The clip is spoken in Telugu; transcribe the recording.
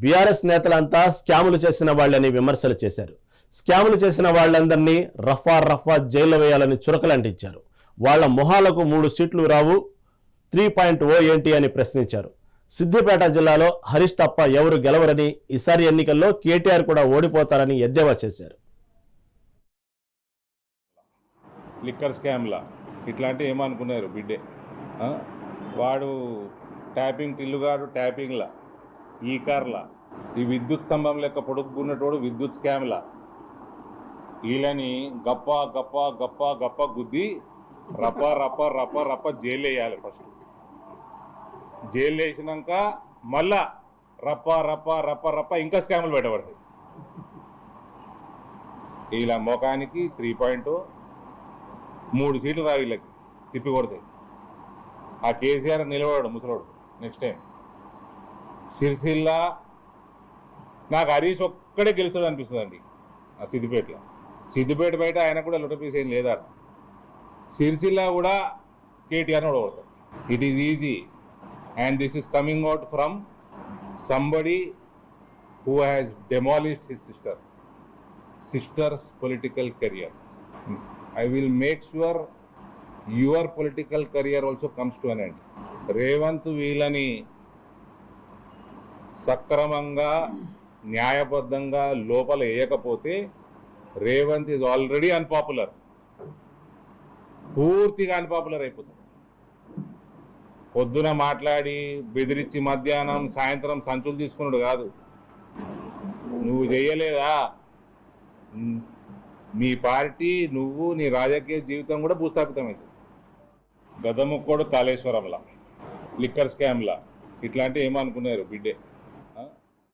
బీఆర్ఎస్ నేతలంతా స్కాములు చేసిన వాళ్ళని విమర్శలు చేశారు. స్కాములు చేసిన వాళ్ళందరినీ రఫా రఫా జైల్లో వేయాలని చురకలంటించారు. వాళ్ళ మొహాలకు మూడు సీట్లు రావు త్రీ పాయింట్ ఓ ఏంటి అని ప్రశ్నించారు. సిద్దిపేట జిల్లాలో హరీష్ తప్ప ఎవరు గెలవరని ఈసారి ఎన్నికల్లో కేటీఆర్ కూడా ఓడిపోతారని ఎద్దేవా చేశారు. లిక్కర్ స్కామ్లా? ఇట్లాంటివి ఏమనుకున్నారు బిడ్డే? వాడు ట్యాపింగ్ టిల్లుగాడు ట్యాపింగ్లా? ఈ కార్ల ఈ విద్యుత్ స్తంభం లెక్క పొడుక్కున్నటోడు విద్యుత్ స్కామ్ల. వీళ్ళని గప్ప గప్ప గప్ప గప్ప గుద్ది రప్ప రప్ప రప్ప రప్ప జైలు వేయాలి ఫస్ట్. జైలు వేసినాక మళ్ళా రప్ప రప్ప రప్ప రప్ప ఇంకా స్కాములు పెట్టబడతాయి. వీళ్ళ ముఖానికి త్రీ పాయింట్ మూడు సీట్లు రా వీళ్ళకి తిప్పి కొడతాయి. ఆ కేసీఆర్ నిలబడాడు ముసలోడు నెక్స్ట్ టైం సిరిసిల్ల నాకు హరీష్ ఒక్కడే గెలుస్తాడు అనిపిస్తుంది అండి ఆ సిద్దిపేటలో. సిద్దిపేట బయట ఆయన కూడా లొటపీస్ ఏం లేదా సిరిసిల్ల కూడా KTR ఓడగొడతాడు. It is easy and this is coming out from somebody who has demolished his sister sister's political career I will make sure your political career also comes to an end. Revanth వీళ్ళని సక్రమంగా న్యాయబద్ధంగా లోపల వేయకపోతే రేవంత్ ఈజ్ ఆల్రెడీ అన్పాపులర్ పూర్తిగా అన్పాపులర్ అయిపోతుంది పొద్దున మాట్లాడి బెదిరించి మధ్యాహ్నం సాయంత్రం సంచులు తీసుకున్నాడు కాదు. నువ్వు చేయలేదా? నీ పార్టీ నువ్వు నీ రాజకీయ జీవితం కూడా భూస్థాపితమైంది గదముక్కోడు కాళేశ్వరంలా. లిక్కర్ స్కామ్లా. ఇట్లాంటివి ఏమనుకున్నారు బిడ్డే?